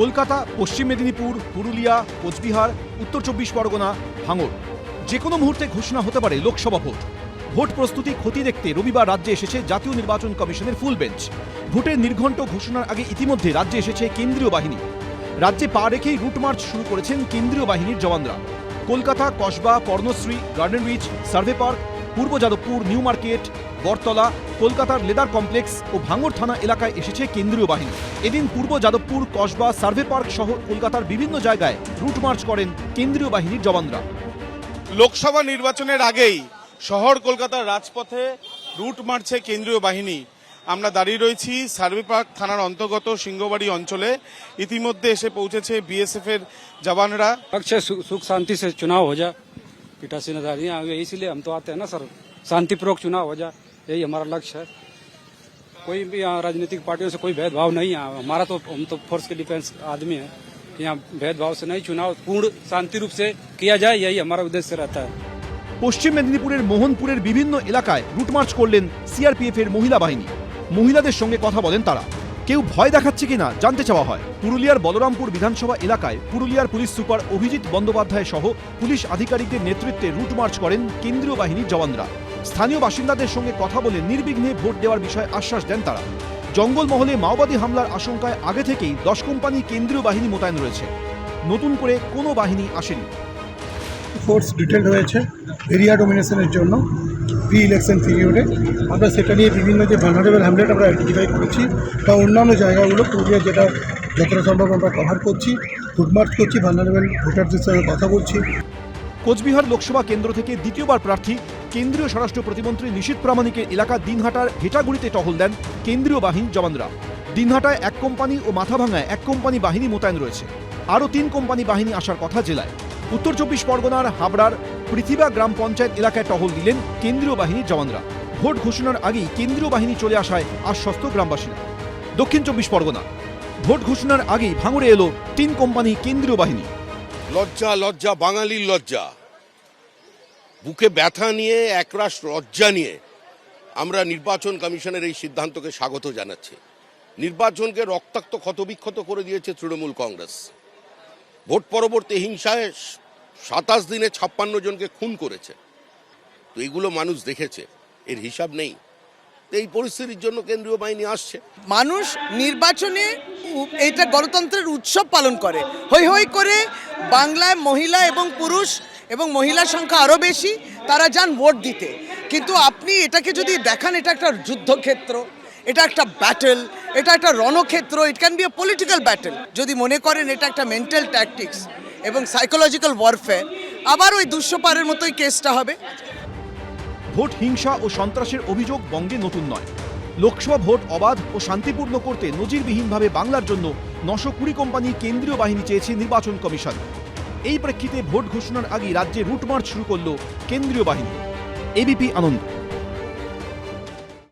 কলকাতা, পশ্চিম মেদিনীপুর, পুরুলিয়া, কোচবিহার, উত্তর চব্বিশ পরগনা, ভাঙড়। যে কোনো মুহূর্তে ঘোষণা হতে পারে লোকসভা ভোট। ভোট প্রস্তুতি ক্ষতি দেখতে রবিবার রাজ্যে এসেছে জাতীয় নির্বাচন কমিশনের ফুল বেঞ্চ। ভোটের নির্ঘণ্ট ঘোষণার আগে ইতিমধ্যে রাজ্যে এসেছে কেন্দ্রীয় বাহিনী। রাজ্যে পা রেখেই রুট মার্চ শুরু করেছেন কেন্দ্রীয় বাহিনীর জওয়ানরা। Kolkata, Kasba Parnashree garden reach, survey park, পূর্ব যাদবপুর, নিউ মার্কেট বটতলা কলকাতার লেদার কমপ্লেক্স ও ভাঙড় থানা এলাকায় এসেছে কেন্দ্রীয় বাহিনী এদিন পূর্ব যাদবপুর কসবা সার্ভে পার্ক সহ কলকাতার বিভিন্ন জায়গায় রুট মার্চ করেন কেন্দ্রীয় বাহিনীর জওয়ানরা লোকসভা নির্বাচনের আগেই শহর কলকাতার রাজপথে রুট মারছে কেন্দ্রীয় বাহিনী আমরা দাঁড়িয়ে রয়েছি সার্ভে পার্ক থানার অন্তর্গত সিংহবাড়ি অঞ্চলে ইতিমধ্যে এসে পৌঁছেছে বিএসএফ এর জওয়ানরা लक्ष्य सु- सुख शांति से चुनाव हो जाए पीठासीन अधिकारी यहाँ आगे इसलिए हम तो आते हैं ना सर शांतिपूर्वक चुनाव हो जाए यही हमारा लक्ष्य है कोई भी यहाँ राजनीतिक पार्टियों से कोई भेदभाव नहीं है हमारा तो हम तो फोर्स के डिफेंस आदमी है कि यहाँ भेदभाव से नहीं चुनाव पूर्ण शांति रूप से किया जाए यही हमारा उद्देश्य रहता है পশ্চিম মেদিনীপুরের মোহনপুরের বিভিন্ন এলাকায় রুট মার্চ করলেন সিআরপিএফ এর মহিলা বাহিনী মহিলাদের সঙ্গে কথা বলেন তারা কেউ ভয় দেখাচ্ছে কিনা জানতে চাওয়া হয় পুরুলিয়ার বলরামপুর বিধানসভা এলাকায় পুরুলিয়ার পুলিশ সুপার অভিজিৎ বন্দ্যোপাধ্যায় সহ পুলিশ আধিকারিকদের নেতৃত্বে রুট মার্চ করেন কেন্দ্রীয় বাহিনীর জওয়ানরা স্থানীয় বাসিন্দাদের সঙ্গে কথা বলে নির্বিঘ্নে ভোট দেওয়ার বিষয়ে আশ্বাস দেন তারা। জঙ্গলমহলে মাওবাদী হামলার আশঙ্কায় আগে থেকেই দশ কোম্পানি কেন্দ্রীয় বাহিনী মোতায়েন রয়েছে। নতুন করে কোনো বাহিনী আসেনি। ফোর্স ডিটেলড হয়েছে এরিয়া ডোমিনেশনের জন্য প্রি ইলেকশন পিরিয়ডে আমরা সেটা নিয়ে বিভিন্ন যে ভানারেবল হ্যামলেট আমরা আইডেন্টিফাই করেছি বা অন্যান্য জায়গাগুলো পুরুলিয়া যেটা যতটা সম্ভব আমরা কভার করছি ফুটমার্চ করছি ভানারেবল ভোটারদের সঙ্গে কথা বলছি। কোচবিহার লোকসভা কেন্দ্র থেকে দ্বিতীয়বার প্রার্থী কেন্দ্রীয় স্বরাষ্ট্র প্রতিমন্ত্রী নিশীত প্রামাণিকের এলাকা দিনহাটার হেটাগুড়িতে টহল দেন কেন্দ্রীয় বাহিনীর জওয়ানরা। দিনহাটায় এক কোম্পানি ও মাথাভাঙায় এক কোম্পানি বাহিনী মোতায়েন রয়েছে। আরও তিন কোম্পানি বাহিনী আসার কথা জেলায়। উত্তর চব্বিশ পরগনার হাবড়ার পৃথিবা গ্রাম পঞ্চায়েত এলাকায় টহল দিলেন কেন্দ্রীয় বাহিনীর জওয়ানরা। ভোট ঘোষণার আগেই কেন্দ্রীয় বাহিনী চলে আসায় আশ্বস্ত গ্রামবাসীরা। দক্ষিণ চব্বিশ পরগনা। ভোট ঘোষণার আগেই ভাঙড়ে এলো তিন কোম্পানি কেন্দ্রীয় বাহিনী। লজ্জা লজ্জা, বাঙালির লজ্জা। বুকে ব্যথা নিয়ে, একরাশ লজ্জা নিয়ে আমরা নির্বাচন কমিশনের এই সিদ্ধান্তকে স্বাগত জানাচ্ছি। নির্বাচনকে রক্তাক্ত, ক্ষতবিক্ষত করে দিয়েছে তৃণমূল কংগ্রেস। ভোট পরবর্তী হিংসায় সাতাশ দিনে ছাপ্পান্ন জনকে খুন করেছে। তো এগুলো মানুষ দেখেছে, এর হিসাব নেই। এই পরিস্থিতির জন্য কেন্দ্রীয় বাহিনী আসছে। মানুষ নির্বাচনে এইটা গণতন্ত্রের উৎসব পালন করে। হই হই করে বাংলায় মহিলা এবং পুরুষ এবং মহিলার সংখ্যা আরও বেশি, তারা যান ভোট দিতে। কিন্তু আপনি এটাকে যদি দেখান, এটা একটা যুদ্ধক্ষেত্র, এটা একটা ব্যাটেল এটা একটা রণক্ষেত্র it can be a political battle যদি মনে করেন এটা একটা মেন্টাল ট্যাকটিক্স এবং সাইকোলজিক্যাল ওয়ারফেয়ার আবার ওই দুশো পারের মতোই কেসটা হবে। ভোট হিংসা ও সন্ত্রাসের অভিযোগ বঙ্গে নতুন নয়। লোকসভা ভোট অবাধ ও শান্তিপূর্ণ করতে নজিরবিহীনভাবে বাংলার জন্য নশো কুড়ি কোম্পানি কেন্দ্রীয় বাহিনী চেয়েছে নির্বাচন কমিশন। এই প্রেক্ষিতে ভোট ঘোষণার আগে রাজ্যে রুটমার্চ শুরু করল কেন্দ্রীয় বাহিনী। এবিপি আনন্দ।